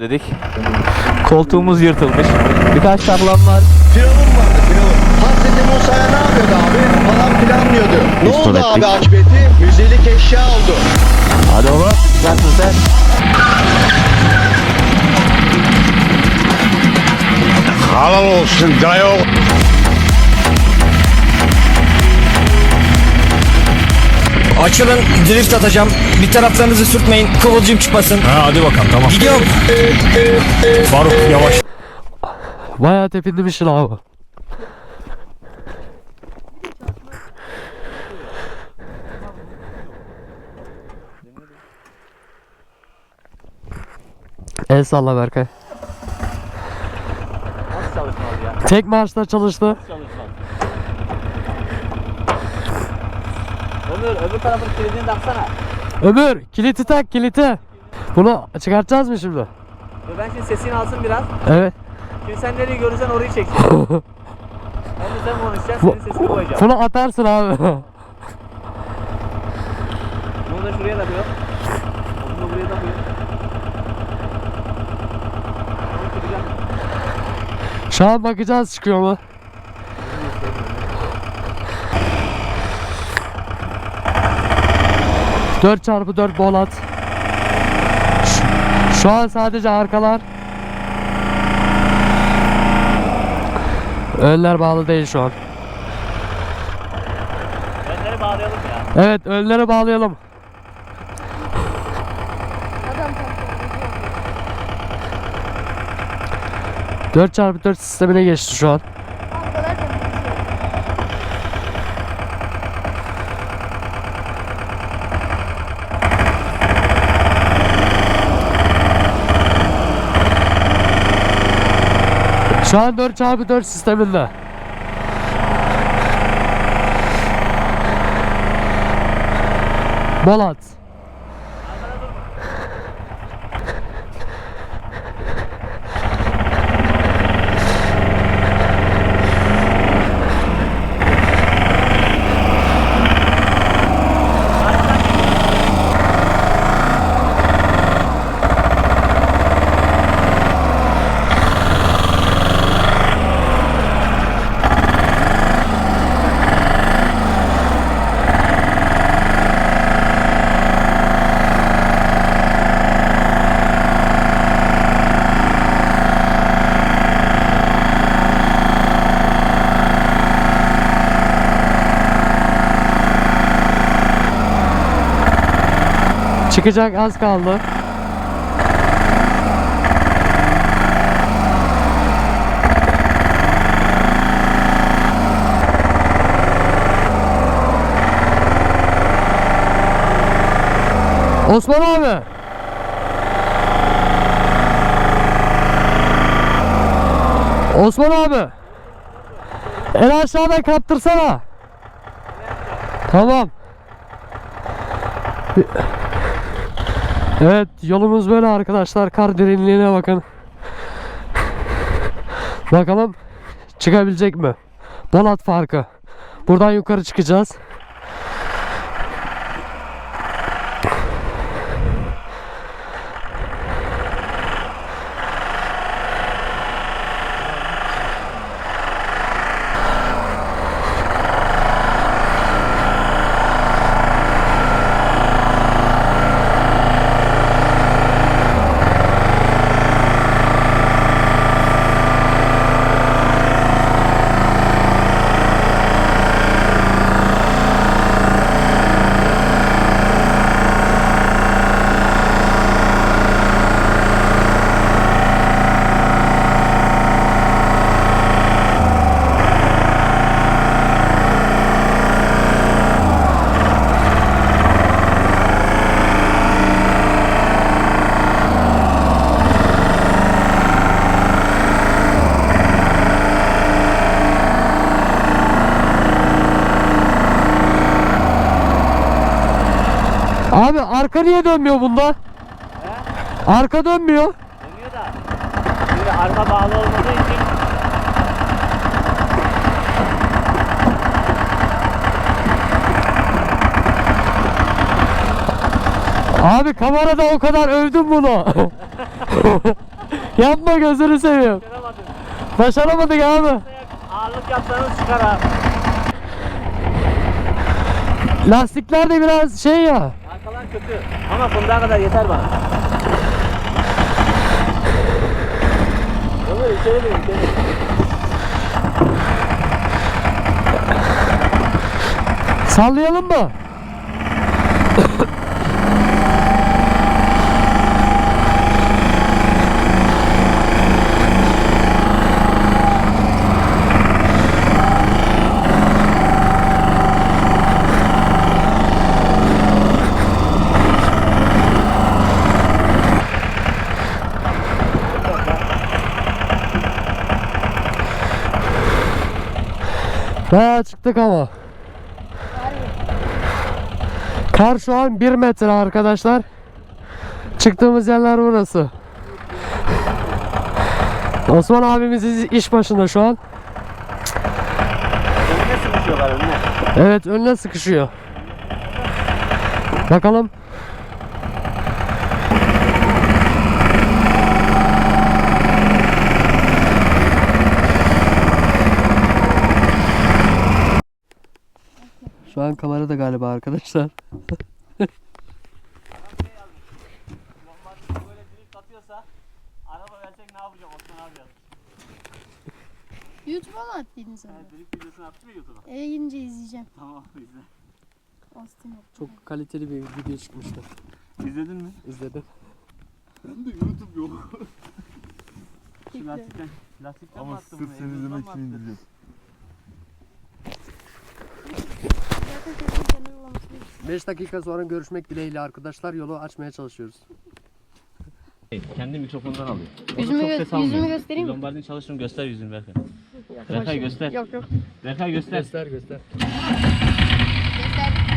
dedik. Koltuğumuz yırtılmış. Birkaç taklam var. Firavun vardı Firavun. Hazreti Musa'ya ne yapıyordu abi? Falan planlıyordu. Ne Pistol oldu abi akıbeti? Müzelik eşya oldu. Hadi oğlum. Nasılsın sen? Halal olsun dayo. Açılın drift atacağım. Bir taraflarınızı sürtmeyin. Kıvılcım çıkmasın. Ha hadi bakalım tamam. Gidiyorum. Faruk yavaş. Bayağı tepinmişsin abi. El salla Berkay. Nasıl ya? Tek marşta çalıştı. Çalışmaz. Ömür öbür tarafın kilidini taksana. Ömür kiliti tak kiliti. Bunu çıkartacağız mı şimdi? Dur ben şimdi sesini alsın biraz. Evet. Şimdi sen nereyi görürsen orayı çekeceksin. Hem de sen konuşacaksın, senin sesini koyacağım. Bunu atarsın abi. Bunu da şuraya takıyor. Bunu da buraya. Bunu çıkacağım. Şu an bakacağız çıkıyor mu? Dört çarpı dört bolat. Şu- Şu an sadece arkalar. Önler bağlı değil şu an. Önleri bağlayalım ya. Evet önlere bağlayalım. Çarpı dört sistemine geçti şu an. Şu an 4 çarpı 4 sisteminde. Bolat. Çıkacak az kaldı. Osman abi. Osman abi. En aşağıdan kaptırsana. Tamam. Evet yolumuz böyle arkadaşlar. Kar derinliğine bakın. Bakalım çıkabilecek mi? Bolat farkı. Buradan yukarı çıkacağız. Abi arka niye dönmüyor bunda? Arka dönmüyor. Dönüyor da. Şimdi arka bağlı olmadığı için Abi kamerada o kadar övdüm bunu. Yapma gözünü seveyim. Başaramadık abi. Ağırlık yapsanız çıkar ha. Lastikler de biraz şey ya. Kötü. Ama fundağa kadar yeter bana. Ömer içeri bin içeri. Sallayalım mı? Bayağı çıktık ama. Kar şu an 1 metre arkadaşlar. Çıktığımız yerler burası. Osman abimiz iş- başında şu an. Önüne sıkışıyorlar önüne. Evet önüne sıkışıyor. Bakalım. Şu an kamerada galiba arkadaşlar. Normalde böyle drift atıyorsa araba versek ne yapacağım Osman abi ya? YouTube'a mı attın sen? Yani drift videosunu attım ya YouTube'a. Eve gidince izleyeceğim. Tamam izle. Austin. Çok kaliteli bir video çıkmıştı. İzledin mi? İzledim. Ben de YouTube yok. Şu lastikten, lastikten Ama mi attın sırf bunu? seni Egzozdan izlemek mı için attın? indireceğim. Zaten çocuğun kendi uygulamasını 5 dakika sonra görüşmek dileğiyle arkadaşlar yolu açmaya çalışıyoruz. Kendi mikrofondan alıyor. O da Yüzümü çok gö- ses almıyor. yüzümü göstereyim mi? Lombardini çalıştım göster yüzünü Berkay. Berkay göster. Yok yok. Berkay göster. Göster göster. Buraya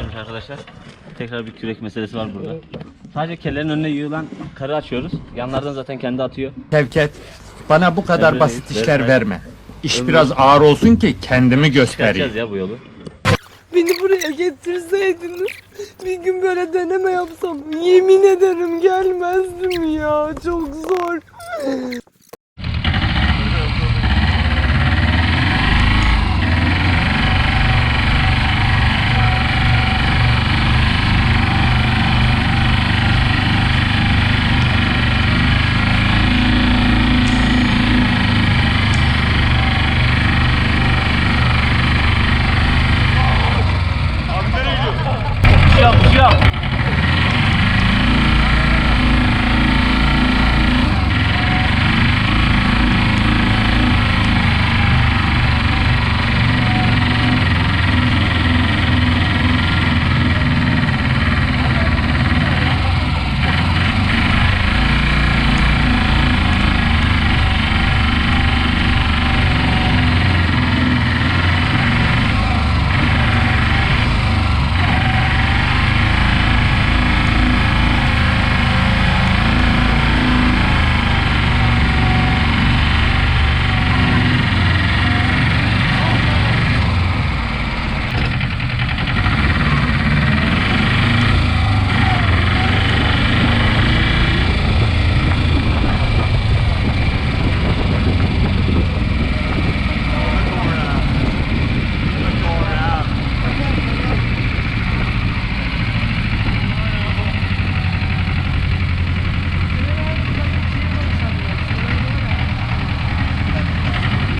kadarmış arkadaşlar. Tekrar bir kürek meselesi var burada. Sadece kellerin önüne yığılan karı açıyoruz. Yanlardan zaten kendi atıyor. Şevket, bana bu kadar Emre basit Reis, işler Berkay. verme. İş biraz ağır olsun ki kendimi göstereyim. Çıkaracağız ya bu yolu. Beni buraya getirseydiniz bir gün böyle deneme yapsam yemin ederim gelmezdim ya çok zor.